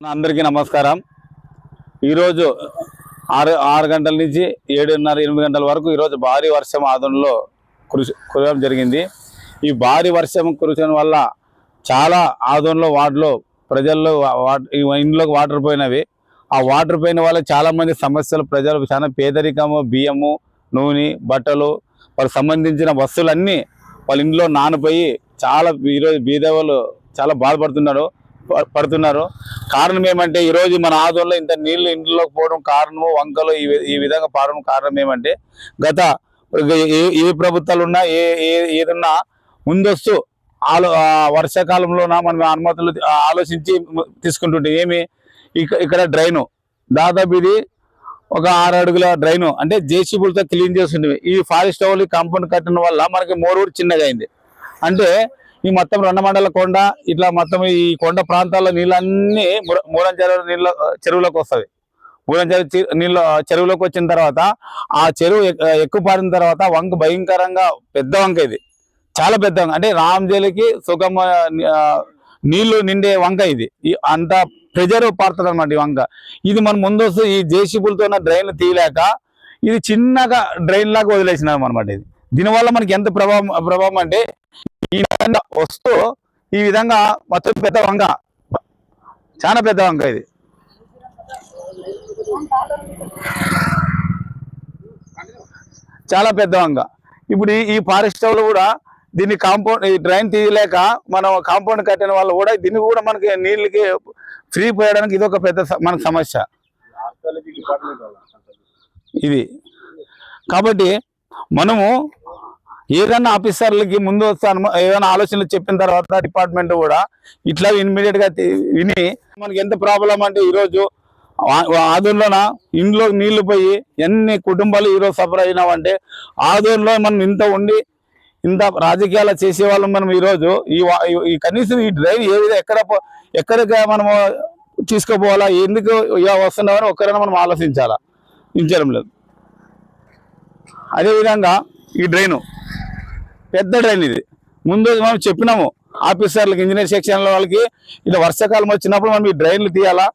అందరికీ నమస్కారం. ఈరోజు ఆరు ఆరు గంటల నుంచి ఏడున్నర ఎనిమిది గంటల వరకు ఈరోజు భారీ వర్షం ఆదంలో కురిసి కురవడం జరిగింది. ఈ భారీ వర్షం కురిసిన వల్ల చాలా ఆదంలో వాటిలో ప్రజల్లో వా- ఇంట్లోకి వాటర్ పోయినవి. ఆ వాటర్ పోయిన వల్ల చాలామంది సమస్యలు ప్రజలు చాలా పేదరికము బియ్యము నూనె బట్టలు వాళ్ళకి సంబంధించిన వస్తువులన్నీ వాళ్ళ ఇంట్లో నానిపోయి చాలా ఈరోజు బీదవాళ్ళు చాలా బాధపడుతున్నారు పడుతున్నారు. కారణం ఏమంటే ఈరోజు మన ఆదంలో ఇంత నీళ్ళు ఇంట్లోకి పోవడం కారణము వంకలు ఈ ఈ విధంగా పారడం కారణం ఏమంటే గత ఏ ఏ ప్రభుత్వాలు ఉన్నా ఏ ఏ ఏదన్నా ముందస్తు ఆలో వర్షాకాలంలోన మనం అనుమతులు ఆలోచించి తీసుకుంటుంటే ఏమి? ఇక్కడ డ్రైను. దాదాపు ఇది ఒక ఆరు అడుగుల డ్రైను. అంటే జేసీబులతో క్లీన్ చేస్తుండేవి. ఈ ఫారెస్ట్ వాళ్ళు కాంపౌండ్ కట్టిన వల్ల మనకి మోరూరు చిన్నగా అయింది. అంటే ఈ మొత్తం రెండమండల కొండ ఇట్లా మొత్తం ఈ కొండ ప్రాంతాల్లో నీళ్ళన్నీ మూలం చెరువు నీళ్ళ చెరువులోకి వస్తుంది. మూలం చెరువు నీళ్ళు నీళ్ళ చెరువులోకి వచ్చిన తర్వాత ఆ చెరువు ఎక్కువ పారిన తర్వాత వంక భయంకరంగా పెద్ద వంక ఇది. చాలా పెద్ద వంక. అంటే రామజలికి సుగమ నీళ్ళు నిండే వంక ఇది. అంత ప్రెజర్ పారుతుంది అనమాట ఈ వంక. ఇది మన ముందు ఈ జేసీబులతో డ్రైన్ తీయలేక ఇది చిన్నగా డ్రైన్ లాగా వదిలేసినాం అనమాట ఇది. దీనివల్ల మనకి ఎంత ప్రభావం ప్రభావం అంటే ఈ విధంగా వస్తూ ఈ విధంగా మొత్తం పెద్ద వంక చాలా పెద్ద వంక ఇది. చాలా పెద్ద వంక ఇప్పుడు ఈ- ఫారెస్ట్ వాళ్ళు కూడా దీన్ని కాంపౌండ్ ఈ డ్రైన్ తీయలేక మనం కాంపౌండ్ కట్టిన వాళ్ళు కూడా దీన్ని కూడా మనకి నీళ్ళకి ఫ్రీ పోయడానికి ఇది ఒక పెద్ద మనకు సమస్య. ఇది. కాబట్టి మనము ఏదైనా ఆఫీసర్లకి ముందు వస్తాను ఏదైనా ఆలోచనలు చెప్పిన తర్వాత డిపార్ట్మెంట్ కూడా ఇట్లా ఇన్మీడియట్గా తి- విని మనకి ఎంత ప్రాబ్లం అంటే ఈరోజు ఆదూరులోన ఇంట్లో నీళ్ళు పోయి ఎన్ని కుటుంబాలు ఈరోజు సఫర్ అయినామంటే ఆదోన్లో మనం ఇంత ఉండి ఇంత రాజకీయాలు చేసేవాళ్ళం మనం ఈరోజు ఈ కనీసం ఈ డ్రైవ్ ఏ విధంగా ఎక్కడ ఎక్కడికి మనము తీసుకుపోవాలా ఎందుకు వస్తున్నామని ఒక్కరైనా మనం ఆలోచించాలా? ఇంచడం లేదు. అదేవిధంగా ఈ డ్రైను పెద్ద డ్రైన్ ఇది. ముందు మనం చెప్పినాము ఆఫీసర్లకి ఇంజనీర్ సెక్షన్ వాళ్ళకి ఇలా వర్షాకాలం వచ్చినప్పుడు మనం ఈ డ్రైన్లు తీయాలా?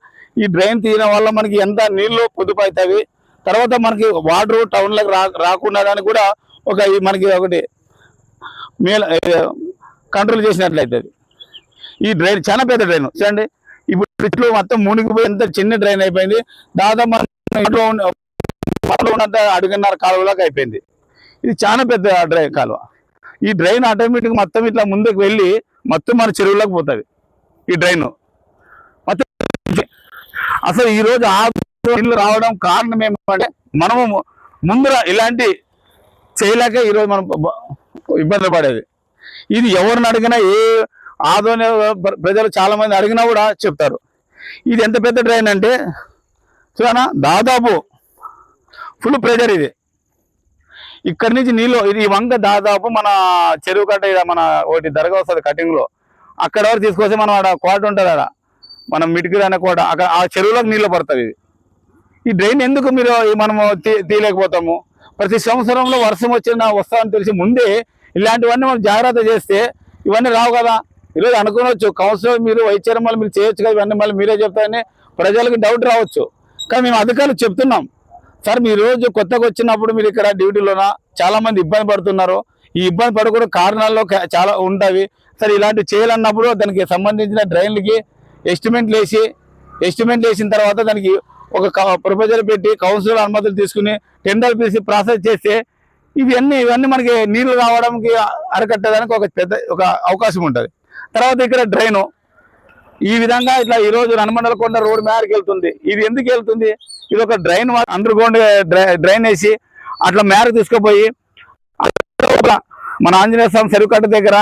ఈ డ్రైన్ తీయడం వల్ల మనకి ఎంత నీళ్ళు పొదుపు అవుతాయి తర్వాత మనకి వాటర్ టౌన్లకు రా రాకుండా కానీ కూడా ఒక మనకి ఒకటి మేల కంట్రోల్ చేసినట్లయితుంది. ఈ డ్రైన్ చాలా పెద్ద డ్రైన్ చూడండి. ఇప్పుడు ఇట్లు మొత్తం మునిగిపోయి ఎంత చిన్న డ్రైన్ అయిపోయింది. దాదాపు మన ఇంట్లో ఉన్నంత అడుగున్నర కాలువలోకి అయిపోయింది. ఇది చాలా పెద్ద డ్రైన్ కాలువ. ఈ డ్రైన్ ఆటోమేటిక్ మొత్తం ఇట్లా ముందుకు వెళ్ళి మొత్తం మన చెరువులోకి పోతుంది. ఈ డ్రైన్ మొత్తం అసలు ఈరోజు ఆ నీళ్ళు రావడం కారణం ఏమంటే మనము ముందర ఇలాంటి చేయలేక ఈరోజు మనం ఇబ్బంది పడేది. ఇది ఎవరిని అడిగినా ఏ ఆదోని ప్రజలు చాలా మంది అడిగినా కూడా చెప్తారు. ఇది ఎంత పెద్ద డ్రైన్ అంటే చూడనా? దాదాపు ఫుల్ ప్రెజర్ ఇది. ఇక్కడి నుంచి నీళ్ళు ఇది వంక దాదాపు మన చెరువు కట్ట ఈడ మన ఒకటి దరగా వస్తుంది కటింగ్లో అక్కడ వరకు తీసుకొస్తే మనం ఆడ కోట ఉంటుంది ఆడ. మనం మిటికిరి అనే కోట అక్కడ ఆ చెరువులోకి నీళ్ళు పడుతుంది ఇది. ఈ డ్రైన్ ఎందుకు మీరు మనము తీ- తీయలేకపోతాము? ప్రతి సంవత్సరంలో వర్షం వచ్చిన వస్తామని తెలిసి ముందే ఇలాంటివన్నీ మనం జాగ్రత్త చేస్తే ఇవన్నీ రావు కదా. ఈరోజు అనుకోవచ్చు కౌన్సిలర్ మీరు వైద్యం మళ్ళీ మీరు చేయొచ్చు కదా ఇవన్నీ మళ్ళీ మీరే చెప్తారని ప్రజలకు డౌట్ రావచ్చు. కానీ మేము అధికారులు చెప్తున్నాం. సార్ మీ రోజు కొత్తగా వచ్చినప్పుడు మీరు ఇక్కడ డ్యూటీలోన? చాలా మంది ఇబ్బంది పడుతున్నారు. ఈ ఇబ్బంది పడకూడదు కారణాల్లో చాలా ఉంటాయి సార్ ఇలాంటివి చేయాలన్నప్పుడు దానికి సంబంధించిన డ్రైన్లకి ఎస్టిమేట్లు వేసి ఎస్టిమేట్లు వేసిన తర్వాత దానికి ఒక ప్రపోజల్ పెట్టి కౌన్సిలర్ అనుమతులు తీసుకుని టెండర్ పిలిచి ప్రాసెస్ చేస్తే ఇవన్నీ ఇవన్నీ మనకి నీళ్ళు రావడానికి అరకట్టడానికి ఒక పెద్ద ఒక అవకాశం ఉంటుంది. తర్వాత ఇక్కడ డ్రైను. ఈ విధంగా ఇట్లా ఈ రోజు రనమండల కొండ రోడ్ మేరకు వెళ్తుంది. ఇది ఎందుకు వెళ్తుంది? ఇది ఒక డ్రైన్ అండర్ గ్రౌండ్ డ్రైన్ వేసి అట్లా మేరకు తీసుకుపోయి మన ఆంజనేయ స్వామి చెరువు దగ్గర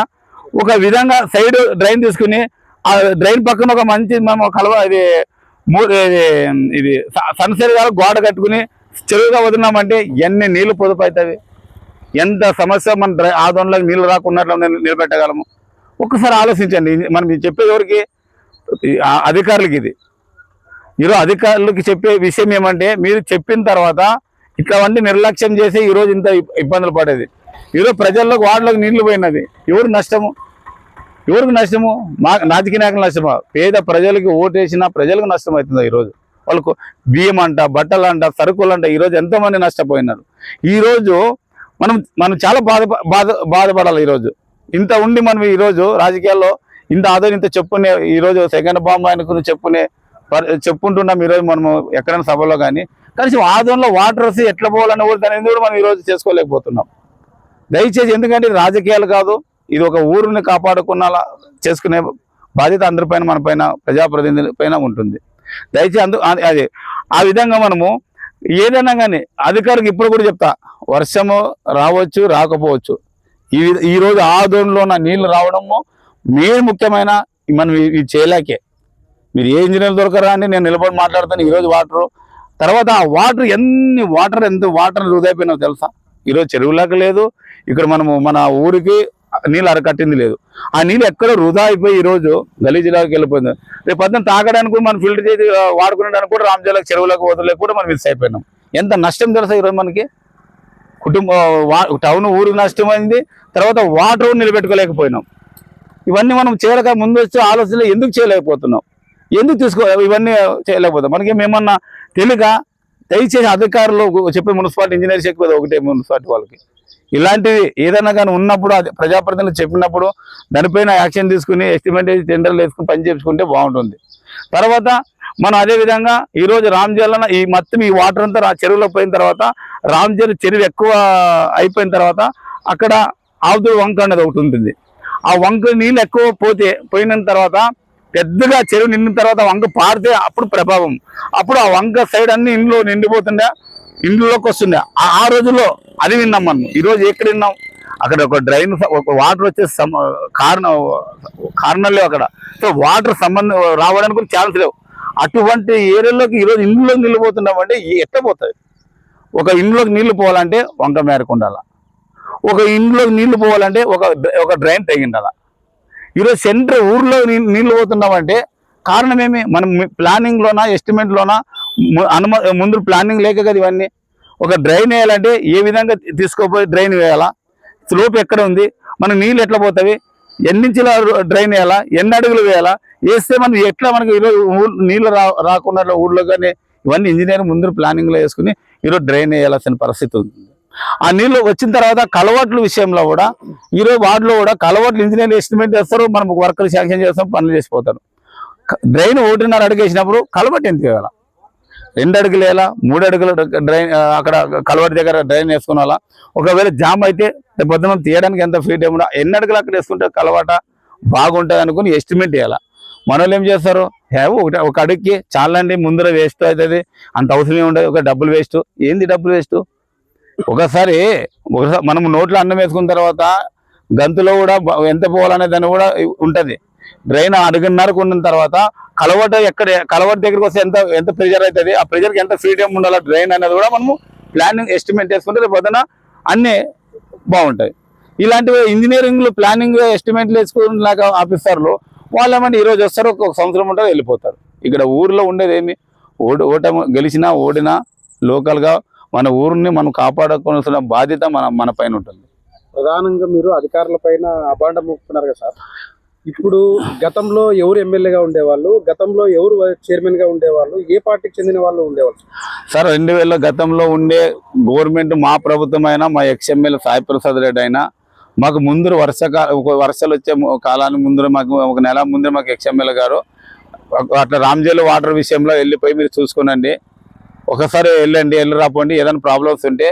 ఒక విధంగా సైడ్ డ్రైన్ తీసుకుని ఆ డ్రైన్ పక్కన ఒక మంచి మేము కలవ ఇది మూ- ఇది ఇది గోడ కట్టుకుని చెరువుగా వదిలినామంటే ఎన్ని నీళ్ళు పొదుపు అవుతుంది ఎంత సమస్య మన డ్రై దొండలకు నీళ్ళు రాకున్నట్లు నిలబెట్టగలము. ఒక్కసారి ఆలోచించండి. మనం ఇది చెప్పేది ఎవరికి? అధికారులకి ఇది. ఈరోజు అధికారులకి చెప్పే విషయం ఏమంటే మీరు చెప్పిన తర్వాత ఇట్లాంటి నిర్లక్ష్యం చేసి ఈరోజు ఇంత ఇబ్బందులు పడేది. ఈరోజు ప్రజల్లోకి వార్డులోకి నీళ్ళు పోయినది. ఎవరు నష్టము? ఎవరికి నష్టము? మా రాజకీయ నాయకులు నష్టమా? పేద ప్రజలకి ఓటేసినా ప్రజలకు నష్టం అవుతుంది ఈరోజు? వాళ్ళకు బియ్యం అంట బట్టలు అంట సరుకులు అంట ఈరోజు ఎంతోమంది నష్టపోయినారు? ఈరోజు మనం మనం చాలా బాధ బాధ బాధపడాలి ఈరోజు. ఇంత ఉండి మనం ఈరోజు రాజకీయాల్లో ఇంత ఆదరణ ఇంత చెప్పుకునే ఈరోజు సెకండ్ బాంబు ఆయనకు చెప్పుకునే చెప్పుకుంటున్నాం ఈరోజు మనము ఎక్కడైనా సభలో కానీ కనీసం ఆదరణలో వాటర్స్ ఎట్లా పోవాలని కూడా దాని కూడా మనం ఈరోజు చేసుకోలేకపోతున్నాం? దయచేసి ఎందుకంటే రాజకీయాలు కాదు ఇది ఒక ఊరిని కాపాడుకున్న చేసుకునే బాధ్యత అందరిపైన మన పైన ప్రజాప్రతినిధుల పైన ఉంటుంది. దయచేసి అందు అది- ఆ విధంగా మనము ఏదైనా కానీ అధికారికి ఇప్పుడు కూడా చెప్తా వర్షము రావచ్చు రాకపోవచ్చు. ఈ ఈరోజు ఆ రోజు ఉన్న నీళ్ళు రావడము మెయిన్ ముఖ్యమైన మనం ఇది ఇవి చేయలేకే. మీరు ఏ ఇంజనీర్ దొరకరా అని నేను నిలబడి మాట్లాడతాను. ఈరోజు వాటర్ తర్వాత ఆ వాటర్ ఎన్ని వాటర్ ఎంత వాటర్ వృధా అయిపోయినావు తెలుసా? ఈరోజు చెరువులకు లేదు. ఇక్కడ మనము మన ఊరికి నీళ్ళు అరకట్టింది లేదు. ఆ నీళ్ళు ఎక్కడ వృధా అయిపోయి ఈరోజు గలీజీలోకి వెళ్ళిపోయింది. రేపు పొద్దున తాగడానికి మనం ఫిల్టర్ చేసి ఆ, వాడుకునేడానికి కూడా రామజలకు చెరువులకు వదలలేక కూడా మనం మిస్ అయిపోయినాం. ఎంత నష్టం తెలుసా ఈరోజు మనకి? కుటుంబ వా- టౌన్ ఊరికి నష్టమైంది. తర్వాత వాటర్ నిలబెట్టుకోలేకపోయినాం. ఇవన్నీ మనం చేయలేక ముందు వచ్చి ఆలోచనలు ఎందుకు చేయలేకపోతున్నాం? ఎందుకు తీసుకో ఇవన్నీ చేయలేకపోతాం. మనకి మేమన్నా తెలియక దయచేసి అధికారులు చెప్పే మున్సిపాలిటీ ఇంజనీర్ చెప్పేది ఒకటే మున్సిపాలిటీ వాళ్ళకి. ఇలాంటివి ఏదైనా కానీ ఉన్నప్పుడు అది ప్రజాప్రతినిధులు చెప్పినప్పుడు దానిపైన యాక్షన్ తీసుకుని ఎస్టిమేట్ వేసి టెండర్లు వేసుకుని పని చేసుకుంటే బాగుంటుంది. తర్వాత మనం అదే విధంగా ఈ ఈ మొత్తం ఈ వాటర్ అంతా రా- చెరువులో పోయిన తర్వాత రామ్జల్ చెరువు ఎక్కువ అయిపోయిన తర్వాత అక్కడ ఆవుతుడు వంక అనేది ఒకటి ఉంటుంది. ఆ వంక నీళ్ళు ఎక్కువ పోతే పోయిన తర్వాత పెద్దగా చెరువు నిండిన తర్వాత వంక పారితే అప్పుడు ప్రభావం. అప్పుడు ఆ వంక సైడ్ అన్ని ఇంట్లో నిండిపోతుండే ఇంట్లోకి వస్తుండే. ఆ రోజుల్లో అది విన్నాం మనం. ఈరోజు ఎక్కడ విన్నాం? అక్కడ ఒక డ్రైన్ ఒక వాటర్ వచ్చే సమ కారణం కారణం లేవు అక్కడ. సో వాటర్ సంబంధం రావడానికి కూడా ఛాన్స్ లేవు. అటువంటి ఏరియాలోకి ఈరోజు ఇంట్లో నీళ్ళు పోతున్నామంటే ఎట్లా పోతుంది ఒక ఇండ్లోకి నీళ్ళు పోవాలంటే వంక మేరకు ఉండాల. ఒక ఇంట్లోకి నీళ్ళు పోవాలంటే ఒక ఒక డ్రైన్ తెగిండాల. ఈరోజు సెంటర్ ఊర్లో నీ- నీళ్ళు పోతున్నామంటే కారణం ఏమి మనం ప్లానింగ్ లోనా ఎస్టిమేట్ లోనా అనుమ ముందు ప్లానింగ్ లేక కదా ఇవన్నీ. ఒక డ్రైన్ వేయాలంటే ఏ విధంగా తీసుకోపోయి డ్రైన్ వేయాలా? స్లోప్ ఎక్కడ ఉంది? మనం నీళ్ళు ఎట్లా పోతాయి ఎన్నించుల డ్రైన్ వేయాలా? ఎన్ని అడుగులు వేయాలా? వేస్తే మనం ఎట్లా మనకి ఈరోజు నీళ్ళు రా రాకుండా ఊళ్ళో కానీ ఇవన్నీ ఇంజనీరింగ్ ముందు ప్లానింగ్లో వేసుకుని ఈరోజు డ్రైన్ వేయాల్సిన పరిస్థితి ఉంది. ఆ నీళ్ళు వచ్చిన తర్వాత కలవాట్ల విషయంలో కూడా ఈరోజు వార్డులో కూడా కలవాట్లు ఇంజనీర్ ఎస్టిమేట్ చేస్తారు మనం వర్కర్ శాంక్షన్ చేస్తాం పనులు చేసిపోతారు. డ్రైన్ ఒకటిన్నర అడిగేసినప్పుడు కలవట్ ఎంత వేయాలా రెండు అడుగులు వేయాలా? మూడు అడుగులు డ్రైన్ అక్కడ కలవటి దగ్గర డ్రైన్ వేసుకోవాలా ఒకవేళ జామ్ అయితే రేపు పొద్దున తీయడానికి ఎంత ఫ్రీ టైం ఎన్ని అడుగులు అక్కడ వేసుకుంటే కలవాట బాగుంటుంది అనుకుని ఎస్టిమేట్ చేయాలా? మనోళ్ళు ఏం చేస్తారు? హే ఒకటి ఒక అడుగుకి చాలండి ముందర వేస్ట్ అవుతుంది అంత అవసరం ఉండదు ఒక డబ్బులు వేస్ట్. ఏంది డబ్బులు వేస్ట్? ఒకసారి ఒకసారి మనం నోట్లో అన్నం వేసుకున్న తర్వాత గంతులో కూడా ఎంత పోవాలనే దాన్ని కూడా ఉంటుంది. డ్రైన్ అడుగున్నరకు ఉన్న తర్వాత కలవట ఎక్కడ కలవట దగ్గరికి వస్తే ఎంత ఎంత ప్రెజర్ అవుతుంది ఆ ప్రెజర్కి ఎంత ఫ్రీడమ్ ఉండాలి డ్రైన్ అనేది కూడా మనము ప్లానింగ్ ఎస్టిమేట్ చేసుకుంటే రేపు పొద్దున అన్నీ బాగుంటాయి. ఇలాంటివి ఇంజనీరింగ్లు ప్లానింగ్ ఎస్టిమేట్లు వేసుకున్నాక ఆఫీసర్లు వాళ్ళు ఏమంటే ఈరోజు వస్తారు ఒక సంవత్సరం ఉంటారు వెళ్ళిపోతారు. ఇక్కడ ఊర్లో ఉండేది ఏమి? ఓట గెలిచినా ఓడినా లోకల్గా మన ఊరిని మనం కాపాడుకోవాల్సిన బాధ్యత మన మన పైన ఉంటుంది. ప్రధానంగా మీరు అధికారుల పైన అభాండం మోపుతున్నారు కదా సార్. ఇప్పుడు గతంలో ఎవరు ఎమ్మెల్యేగా ఉండేవాళ్ళు? గతంలో ఎవరు చైర్మన్గా ఉండేవాళ్ళు? ఏ పార్టీకి చెందిన వాళ్ళు ఉండేవాళ్ళు? సార్ రెండు వేల గతంలో ఉండే గవర్నమెంట్ మా ప్రభుత్వం అయినా మా ఎక్స్ఎమ్మెల్యే సాయి ప్రసాద్ రెడ్డి అయినా మాకు ముందు వర్షకాల ఒక వర్షాలు వచ్చే కాలానికి ముందర మాకు ఒక నెల ముందర మాకు ఎక్స్ఎమ్మెల్యే గారు ఒక- అట్లా రామ్జేలు వాటర్ విషయంలో వెళ్ళిపోయి మీరు చూసుకోనండి. ఒకసారి వెళ్ళండి వెళ్ళి రాపోండి. ఏదైనా ప్రాబ్లమ్స్ ఉంటే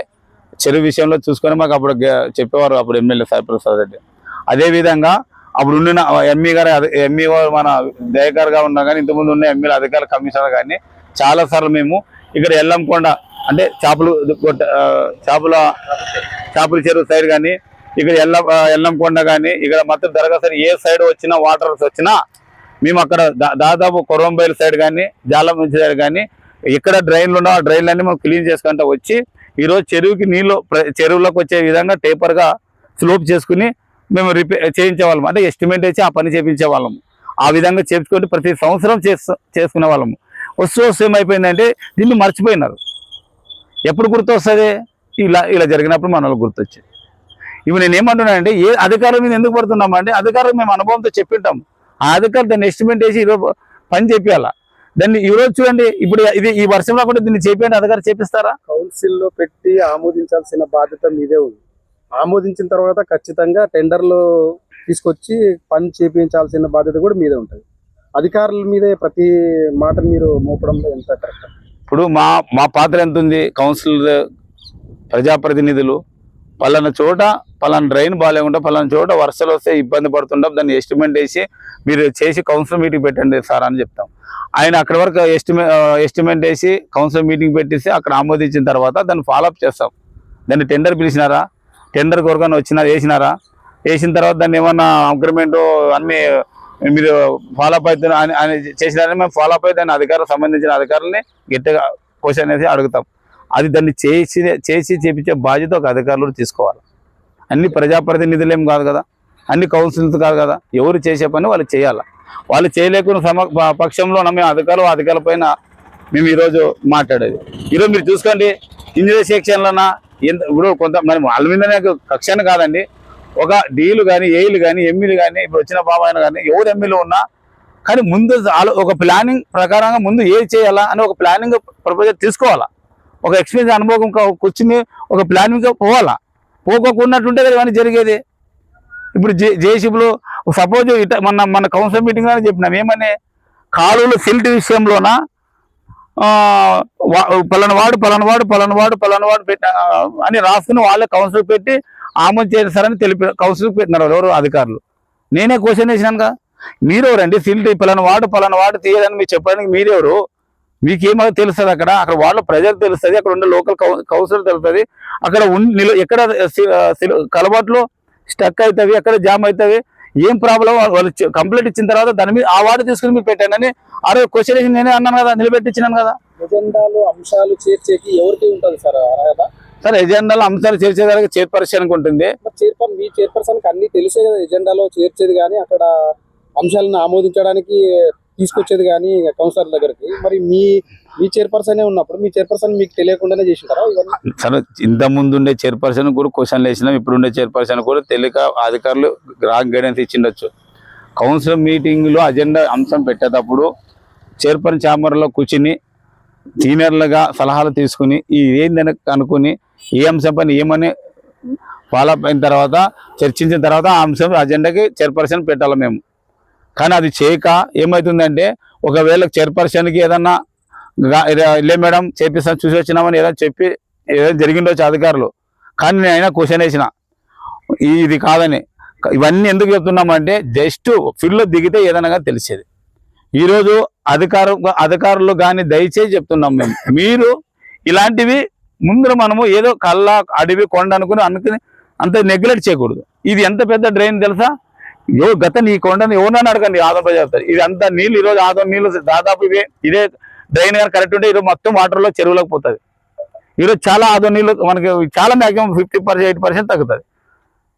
చెరువు విషయంలో చూసుకొని మాకు అప్పుడు చెప్పేవారు అప్పుడు ఎమ్మెల్యే సాయి ప్రసాద్ రెడ్డి. అదేవిధంగా అప్పుడు ఉండిన ఎంఈ గారు ఎంఈ మన దయకర్గా ఉన్నా కానీ ఇంతకుముందు ఉన్న ఎంఈల అధికార కమిషనర్ కానీ చాలా సార్లు మేము ఇక్కడ ఎల్లంకొండ అంటే చేపలు కొట్ట చేపల చేపల చెరువు సైడ్ కానీ ఇక్కడ ఎల్ల ఎల్లంకొండ కానీ ఇక్కడ మొత్తం దరగా ఏ సైడ్ వచ్చినా వాటర్స్ వచ్చినా మేము అక్కడ దా- దాదాపు కొరంబైల్ సైడ్ కానీ జాలం సైడ్ కానీ ఎక్కడ డ్రైన్లు ఉన్నా ఆ డ్రైన్లన్నీ మనం క్లీన్ చేసుకుంటూ వచ్చి ఈరోజు చెరువుకి నీళ్ళు ప్ర- చెరువులోకి వచ్చే విధంగా టేపర్గా స్లోప్ చేసుకుని మేము రిపేర్ చేయించే వాళ్ళం అంటే ఎస్టిమేట్ వేసి ఆ పని చేయించేవాళ్ళము ఆ విధంగా చేపించుకుంటే ప్రతి సంవత్సరం చేసు చేసుకునే వాళ్ళము. వస్తూ వస్తూ ఏమైపోయిందంటే దీన్ని మర్చిపోయినారు. ఎప్పుడు గుర్తొస్తుంది? ఇలా ఇలా జరిగినప్పుడు మన గుర్తొచ్చింది. ఇవి నేను ఏమంటున్నానంటే ఏ అధికారం మీద ఎందుకు పడుతున్నామంటే అధికారులు మేము అనుభవంతో చెప్పింటాము. ఆ అధికారులు దాన్ని ఎస్టిమేట్ వేసి ఈరోజు పని చెప్పాలా దాన్ని ఈరోజు చూడండి ఇప్పుడు ఇది ఈ వర్షంలో కూడా దీన్ని చేపియండి అధికారులు చేపిస్తారా? కౌన్సిల్లో పెట్టి ఆమోదించాల్సిన బాధ్యత మీదే ఉంది. ఆమోదించిన తర్వాత ఖచ్చితంగా టెండర్లు తీసుకొచ్చి పని చేపించాల్సిన బాధ్యత కూడా మీదే ఉంటుంది. అధికారుల మీదే ప్రతి మాట మీరు మోపడంలో ఎంత కరెక్ట్? ఇప్పుడు మా మా పాత్ర ఎంత ఉంది? కౌన్సిల్ ప్రజాప్రతినిధులు పలానా చోట పలానా డ్రైన్ బాగాలేకుండా పలానా చోట వర్షాలు వస్తే ఇబ్బంది పడుతుంటాం దాన్ని ఎస్టిమేట్ వేసి మీరు చేసి కౌన్సిల్ మీటింగ్ పెట్టండి సార్ అని చెప్తాం. ఆయన అక్కడ వరకు ఎస్టిమే ఎస్టిమేట్ వేసి కౌన్సిల్ మీటింగ్ పెట్టేసి అక్కడ ఆమోదించిన తర్వాత దాన్ని ఫాలోఅప్ చేస్తాం. దాన్ని టెండర్ పిలిచినారా? టెండర్ కొరకని వచ్చినారా? వేసినారా? వేసిన తర్వాత దాన్ని ఏమన్నా అగ్రిమెంట్ అన్ని మీరు ఫాలోఅప్ అవుతున్న అని అని చేసినారని మేము ఫాలోఅప్ అయితే దాని అధికారులకు సంబంధించిన అధికారులని గట్టిగా క్వశ్చన్ అనేది అడుగుతాం. అది దాన్ని చేసి చేసి చేపించే బాధ్యత ఒక అధికారులు తీసుకోవాలి. అన్ని ప్రజాప్రతినిధులు ఏం కాదు కదా? అన్ని కౌన్సిల్స్ కాదు కదా? ఎవరు చేసే పని వాళ్ళు చేయాలి? వాళ్ళు చేయలేకున్న సమ పక్షంలో మేము అధికారులు అధికారుల పైన మేము ఈరోజు మాట్లాడేది. ఈరోజు మీరు చూసుకోండి ఇంజనీర్ సెక్షన్లోనా ఎంత ఇప్పుడు కొంత మరి వాళ్ళ మీదనే కక్షణ కాదండి. ఒక డీలు కానీ ఏఈలు కానీ ఎమ్మెల్యే కానీ ఇప్పుడు వచ్చిన బాబాయన కానీ ఎవరు ఎమ్మెల్యే ఉన్నా కానీ ముందు ఒక ప్లానింగ్ ప్రకారంగా ముందు ఏది చేయాలా అని ఒక ప్లానింగ్ ప్రపోజల్ తీసుకోవాలా. ఒక ఎక్స్పీరియన్స్ అనుభవం కూర్చుని ఒక ప్లానింగ్గా పోవాలా. పోకోకున్నట్టుంటే కదా ఇవన్నీ జరిగేది. ఇప్పుడు జే జేసీబులు సపోజ్ ఇట మన మన కౌన్సిల్ మీటింగ్ అని చెప్పినాం. ఏమని? కాలువలు సిల్ట్ విషయంలోన? ఆ, వా- పలానా వాడు పలానా వాడు పలానా వాడు పలానా వాడు పెట్ట అని రాసుకుని వాళ్ళే కౌన్సిల్ పెట్టి ఆమోదం చేస్తారని తెలిపి కౌన్సిల్ పెట్టినారు ఎవరు? అధికారులు. నేనే క్వశ్చన్ వేసినానుగా మీరెవరండి? సిల్ట్ పలానా వాడు పలానా వాడు తీయదని మీరు చెప్పడానికి మీరెవరు? మీకేమో తెలుస్తుంది అక్కడ. అక్కడ వాళ్ళ ప్రజలు తెలుస్తుంది. అక్కడ ఉండే లోకల్ కౌన్సిల్ తెలుస్తుంది. అక్కడ ఉన్- ఎక్కడ కలబాట్లో స్టక్ అవుతుంది. ఎక్కడ జామ్ అవుతుంది. ఏం ప్రాబ్లం వాళ్ళు కంప్లైంట్ ఇచ్చిన తర్వాత దాని మీద ఆ వార్డు తీసుకుని మీరు పెట్టానని ఆ రోజు క్వశ్చన్ వేసి నేనే అన్నాను కదా నిలబెట్టించినాను కదా. ఎజెండాలు అంశాలు చేర్చేకి ఎవరికి ఉంటుంది సార్ అర్హత? సార్ ఎజెండాలో అంశాలు చేర్చేదానికి చైర్పర్సన్ ఉంటుంది. మరి చైర్పర్సన్ మీ చైర్పర్సన్ అన్ని తెలిసే కదా ఎజెండాలో చేర్చేది కానీ అక్కడ అంశాలను ఆమోదించడానికి తీసుకొచ్చేది కానీ కౌన్సిలర్ దగ్గరికి. మరి మీ మీ చైర్పర్సనే ఉన్నప్పుడు మీ చైర్పర్సన్ మీకు తెలియకుండానే చేసింటారా ఇవన్నీ? ఇంత ముందు ఉండే చైర్పర్సన్ కూడా క్వశ్చన్లు వేసినాం ఇప్పుడు ఉండే చైర్పర్సన్ కూడా తెలియక అధికారులు రాంగ్ గైడెన్స్ ఇచ్చిండొచ్చు. కౌన్సిల్ మీటింగ్లో అజెండా అంశం పెట్టేటప్పుడు చైర్పర్సన్ ఛాంబర్లో కూర్చుని సీనియర్లుగా సలహాలు తీసుకుని ఈ ఏందని అనుకుని ఏ అంశం పైన ఏమని ఫాలో అయిన తర్వాత చర్చించిన తర్వాత ఆ అంశం అజెండాకి చైర్పర్సన్ పెట్టాలి మేము. కానీ అది చేయక ఏమవుతుందంటే ఒకవేళ చైర్పర్సన్కి ఏదన్నా గా- లే మేడం చేపిస్తాను చూసి వచ్చినామని ఏదైనా చెప్పి ఏదో జరిగిండొచ్చు అధికారులు. కానీ నేను అయినా క్వశ్చన్ వేసిన. ఇది కాదని. ఇవన్నీ ఎందుకు చెప్తున్నామంటే జస్ట్ ఫీల్డ్లో దిగితే ఏదైనా తెలిసేది. ఈరోజు అధికారు అధికారులు కానీ దయచేసి చెప్తున్నాం మేము. మీరు ఇలాంటివి ముందు మనము ఏదో కళ్ళ అడవి కొండ అనుకుని అనుకుని అంత నెగ్లెక్ట్ చేయకూడదు. ఇది ఎంత పెద్ద డ్రైన్ తెలుసా? యో గత నీ కొండని ఎవరన్నా అడగండి ఆదరణ చెప్తారు ఇది అంత నీళ్ళు ఈరోజు ఆదం నీళ్ళు దాదాపు ఇవే ఇదే డ్రైన్ కానీ కరెక్ట్ ఉంటే ఈరోజు మొత్తం వాటర్లో చెరువులోకి పోతుంది. ఈరోజు చాలా ఆదం నీళ్ళు మనకి చాలా maximum fifty percent eighty percent తగ్గుతుంది.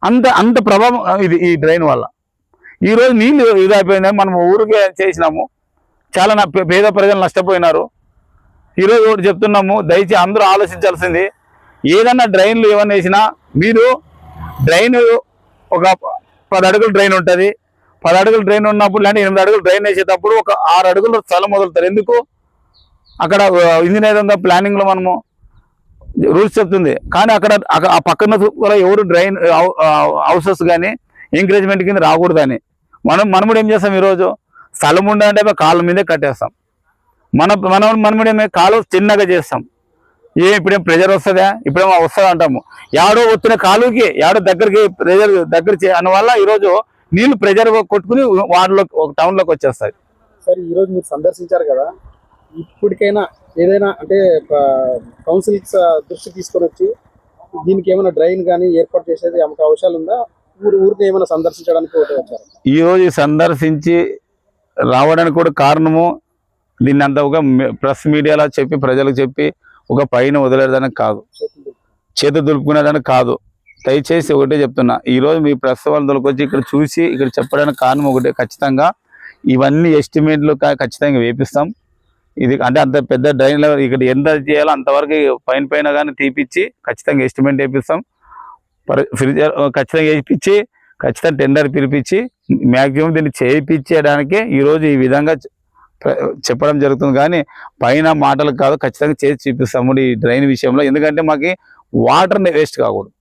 అంత అంత ప్రభావం ఇది ఈ డ్రైన్ వల్ల. ఈరోజు నీళ్ళు ఇదైపోయినాయి మనం ఊరికే చేసినాము. చాలా నా పేద ప్రజలు నష్టపోయినారు. ఈరోజు ఒకటి చెప్తున్నాము దయచేసి అందరూ ఆలోచించాల్సింది ఏదన్నా డ్రైన్లు ఏమన్నా వేసినా మీరు డ్రైన్ ఒక పది అడుగులు డ్రైన్ ఉంటుంది. పది అడుగులు డ్రైన్ ఉన్నప్పుడు అంటే ఎనిమిది అడుగులు డ్రైన్ వేసేటప్పుడు ఒక ఆరు అడుగులు స్థలం మొదలుతారు ఎందుకు? అక్కడ ఇంజనీర్ ప్లానింగ్ ప్లానింగ్లో మనము రూల్స్ చెప్తుంది. కానీ అక్కడ అక్కడ ఆ పక్కన కూడా ఎవరు డ్రైన్ హౌసెస్ కానీ ఎంకరేజ్మెంట్ కింద రాకూడదని. మనం మనముడు ఏం చేస్తాం ఈరోజు? స్థలం ఉండాలంటే కాళ్ళ మీదే కట్టేస్తాం. మన మనం మనం కూడా కాలు చిన్నగా చేస్తాం. ఏ ఇప్పుడేం ప్రెజర్ వస్తుందా? ఇప్పుడేమో వస్తుందా అంటాము. యాడో వస్తున్న కాలుకి యాడో దగ్గరికి ప్రెజర్ దగ్గర అందువల్ల ఈరోజు నీళ్ళు ప్రెజర్ కొట్టుకుని వాటిలో ఒక టౌన్లోకి వచ్చేస్తాయి. సార్ ఈ రోజు మీరు సందర్శించారు కదా ఇప్పటికైనా ఏదైనా అంటే కౌన్సిల్ దృష్టి తీసుకొని వచ్చి దీనికి ఏమైనా డ్రైన్ కానీ ఏర్పాటు చేసేది ఆమెకు అవసరాలు ఉందా? ఊరు ఊరిని ఏమైనా సందర్శించడానికి ఒకటి వచ్చారు? ఈ రోజు సందర్శించి రావడానికి కూడా కారణము దీన్ని అంతా ఒక ప్రెస్ మీడియాలో చెప్పి ప్రజలకు చెప్పి ఒక పైన వదిలేదానికి కాదు. చేతి దులుపుకునేదానికి కాదు. దయచేసి ఒకటే చెప్తున్నా ఈరోజు మీ ప్రెస్ దొరకొచ్చి ఇక్కడ చూసి ఇక్కడ చెప్పడానికి కారణం ఒకటే ఖచ్చితంగా ఇవన్నీ ఎస్టిమేట్లు ఖచ్చితంగా వేపిస్తాం. ఇది అంటే అంత పెద్ద డ్రైన్ లెవెల్ ఇక్కడ ఎంత చేయాలో అంతవరకు పైన పైన కానీ తీపిచ్చి ఖచ్చితంగా ఎస్టిమేట్ వేపిస్తాం. ఫ్రిడ్జర్ ఖచ్చితంగా వేయించి ఖచ్చితంగా టెండర్ పిలిపించి మ్యాక్సిమం దీన్ని చేయించడానికి ఈరోజు ఈ విధంగా చెప్పడం జరుగుతుంది. కానీ పైన మాటలు కాదు ఖచ్చితంగా చేసి చూపిస్తాము ఈ డ్రైన్ విషయంలో. ఎందుకంటే మాకు వాటర్ వేస్ట్ కాకూడదు.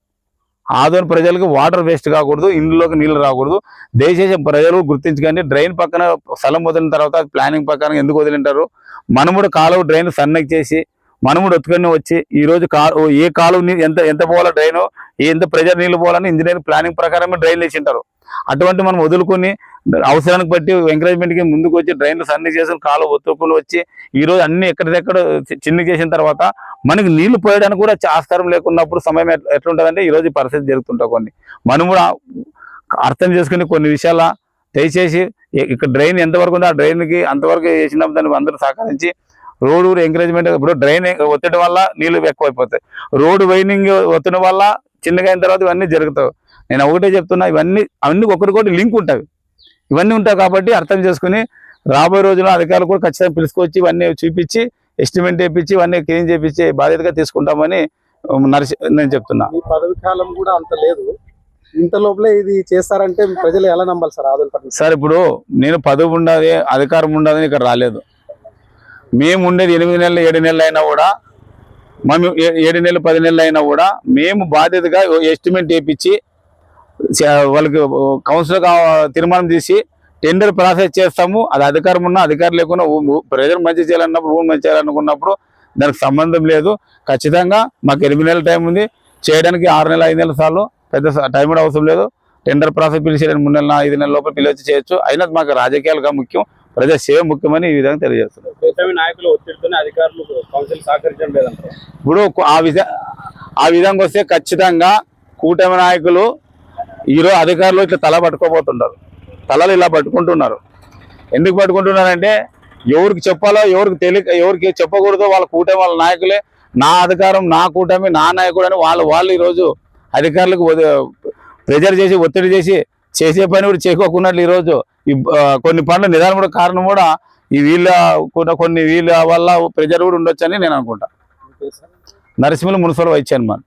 ఆదోని ప్రజలకు వాటర్ వేస్ట్ కాకూడదు ఇండ్లలోకి నీళ్ళు రాకూడదు. దయచేసి ప్రజలు గుర్తించుకోండి. డ్రైన్ పక్కన స్థలం వదిలిన తర్వాత ప్లానింగ్ ప్రకారం ఎందుకు వదిలింటారు? మనముడు కాలువ డ్రైన్ సన్నకి చేసి మనముడు ఒత్తుకొని వచ్చి ఈ రోజు కా ఓ ఏ కాలువ ఎంత ఎంత పోవాలో డ్రైన్ ఎంత ప్రెజర్ నీళ్ళు పోవాలని ఇంజనీరింగ్ ప్లానింగ్ ప్రకారమే డ్రైన్ వేసింటారు. అటువంటి మనం వదులుకొని అవసరానికి బట్టి ఎంకరేజ్మెంట్కి ముందుకు వచ్చి డ్రైన్లు సన్ని చేసిన కాలువ ఒత్తుకుని వచ్చి ఈ రోజు అన్ని ఎక్కడిదెక్కడ చిన్ని చేసిన తర్వాత మనకి నీళ్ళు పోయడానికి కూడా ఆస్కారం లేకున్నప్పుడు సమయం ఎట్లుంటుందంటే ఈరోజు ఈ రోజు పరిస్థితి జరుగుతుంటా కొన్ని. మనం కూడా అర్థం చేసుకుని కొన్ని విషయాల దయచేసి ఇక్కడ డ్రైన్ ఎంతవరకు ఉందో ఆ డ్రైన్కి అంతవరకు చేసినప్పుడు దానికి అందరూ సహకరించి రోడ్డు ఎంకరేజ్మెంట్ ఇప్పుడు డ్రైన్ ఒత్తడం వల్ల నీళ్ళు ఎక్కువైపోతాయి. రోడ్డు వైనింగ్ ఒత్తడం వల్ల చిన్నగా అయిన తర్వాత ఇవన్నీ జరుగుతాయి. నేను ఒకటే చెప్తున్నా ఇవన్నీ అన్ని ఒకరికొకటి లింక్ ఉంటాయి. ఇవన్నీ ఉంటాయి కాబట్టి అర్థం చేసుకుని రాబోయే రోజుల్లో అధికారులు కూడా ఖచ్చితంగా పిలుచుకొచ్చి ఇవన్నీ చూపించి ఎస్టిమేట్ చేయించి ఇవన్నీ క్లీన్ చేయించి బాధ్యతగా తీసుకుంటామని నరసి నేను చెప్తున్నా. పదవి కాలం కూడా అంత లేదు. ఇంత లోపలే ఇది చేస్తారంటే ప్రజలు ఎలా నమ్మాలి సార్? ఆదోని పట్ల. సార్ ఇప్పుడు నేను పదవి ఉండదు అధికారం ఉండదని ఇక్కడ రాలేదు. మేము ఉండేది ఎనిమిది నెలలు ఏడు నెలలు అయినా కూడా మేము ఏ- ఏడు నెలలు పది నెలలు అయినా కూడా మేము బాధ్యతగా ఎస్టిమేట్ వేయించి వాళ్ళకి కౌన్సిల్ తీర్మానం తీసి టెండర్ ప్రాసెస్ చేస్తాము. అది అధికారం ఉన్నా అధికారం లేకున్నా ప్రజలు మంచి చేయాలన్నప్పుడు ఊరు మంచి చేయాలనుకున్నప్పుడు దానికి సంబంధం లేదు. ఖచ్చితంగా మాకు ఎనిమిది నెలల టైం ఉంది. చేయడానికి ఆరు నెలలు ఐదు నెలల సార్లు పెద్ద స- టైం కూడా అవసరం లేదు. టెండర్ ప్రాసెస్ పిలిచేయడానికి మూడు నెలల ఐదు నెలల లోపల పిలిచి చేయొచ్చు. అయినా మాకు రాజకీయాలుగా ముఖ్యం. ప్రజా సేవ ముఖ్యమని ఈ విధంగా తెలియజేస్తున్నాం కూటమి నాయకులు ఒత్తిడితోనే అధికారులు కౌన్సిల్ సహకరించడం లేదంటారు. ఇప్పుడు ఆ విధ ఆ విధంగా వస్తే ఖచ్చితంగా కూటమి నాయకులు ఈరోజు అధికారులు ఇట్లా తల పట్టుకోబోతుంటారు. తలలు ఇలా పట్టుకుంటున్నారు. ఎందుకు పట్టుకుంటున్నారంటే ఎవరికి చెప్పాలో ఎవరికి తెలియక ఎవరికి చెప్పకూడదో వాళ్ళ కూటమి వాళ్ళ నాయకులే. నా అధికారం నా కూటమి నా నాయకుడు అని వాళ్ళు వాళ్ళు ఈరోజు అధికారులకు ప్రెజర్ చేసి ఒత్తిడి చేసి చేసే పని కూడా చేసుకోకున్నట్లు ఈరోజు ఈ కొన్ని పనులు నిదానం కూడా కారణం కూడా ఈ వీళ్ళ కూడా కొన్ని వీళ్ళ వల్ల ప్రెజర్ కూడా ఉండొచ్చని నేను అనుకుంటా. Narasimhulu municipal vice chairman.